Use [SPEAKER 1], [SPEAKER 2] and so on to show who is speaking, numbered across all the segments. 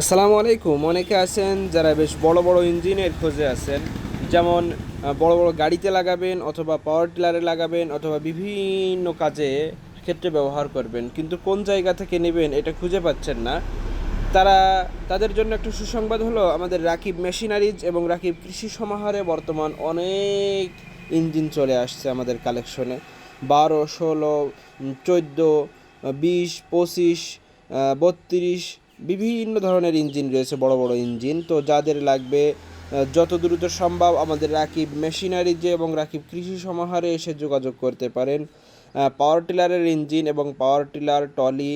[SPEAKER 1] আসসালামু আলাইকুম। অনেকে আছেন যারা বেশ বড় বড় ইঞ্জিনের খোঁজে আছেন, যেমন বড় বড় গাড়িতে লাগাবেন অথবা পাওয়ার টিলারে লাগাবেন অথবা বিভিন্ন কাজে ক্ষেত্রে ব্যবহার করবেন, কিন্তু কোন জায়গা থেকে নেবেন এটা খুঁজে পাচ্ছেন না। তারা, তাদের জন্য একটু সুসংবাদ হলো, আমাদের রাকিব মেশিনারিজ এবং রাকিব কৃষি সমাহারে বর্তমান অনেক ইঞ্জিন চলে আসছে আমাদের কালেকশনে। বারো, ষোলো, চোদ্দ, বিশ, পঁচিশ বত্রিশ বিভিন্ন ধরনের ইঞ্জিন রয়েছে, বড় বড় ইঞ্জিন। তো যাদের লাগবে যত দ্রুত সম্ভব আমাদের রাকিব মেশিনারি যে এবং রাকিব কৃষি সমাহারে এসে যোগাযোগ করতে পারেন। পাওয়ার টিলারের ইঞ্জিন এবং পাওয়ার টিলার টলি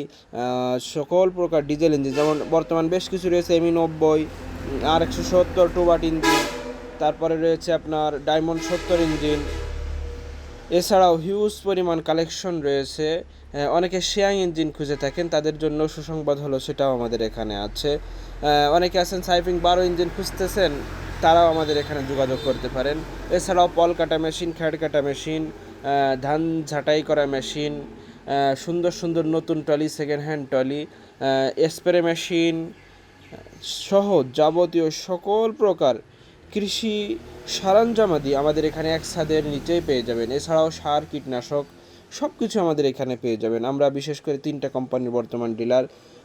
[SPEAKER 1] সকল প্রকার ডিজেল ইঞ্জিন, যেমন বর্তমান বেশ কিছু রয়েছে এমি নব্বই আর একশো সত্তর, টুবাট ইঞ্জিন, তারপরে রয়েছে আপনার ডায়মন্ড সত্তর ইঞ্জিন এছাড়াও হিউজ পরিমাণ কালেকশন রয়েছে। অনেকে শেয়াং ইঞ্জিন খুঁজে থাকেন, তাদের জন্য সুসংবাদ হলো সেটাও আমাদের এখানে আছে। অনেকে আছেন সাইফিং বারো ইঞ্জিন খুঁজতেছেন, তারাও আমাদের এখানে যোগাযোগ করতে পারেন। এছাড়াও পল কাটা মেশিন খ্যাড কাটা মেশিন ধান ঝাঁটাই করা মেশিন সুন্দর সুন্দর নতুন trolley second hand trolley spray machine সহ যাবতীয় সকল প্রকার কৃষি সরঞ্জামাদি আমাদের এখানে এক ছাদের নিচেই পেয়ে যাবেন। এছাড়াও সার, কীটনাশক সব কিছু আমাদের এখানে পেয়ে যাবেন। আমরা বিশেষ করে তিনটা কোম্পানির বর্তমান dealer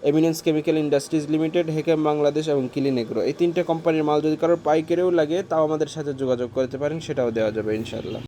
[SPEAKER 1] Eminence Chemical Industries Limited হেকেম Bangladesh এবং ক্লিনেগ্রো এই তিনটা কোম্পানির মাল যদি কারোর পাইকারেও লাগে, তাও আমাদের সাথে যোগাযোগ করতে পারেন, সেটাও দেওয়া যাবে ইনশাল্লাহ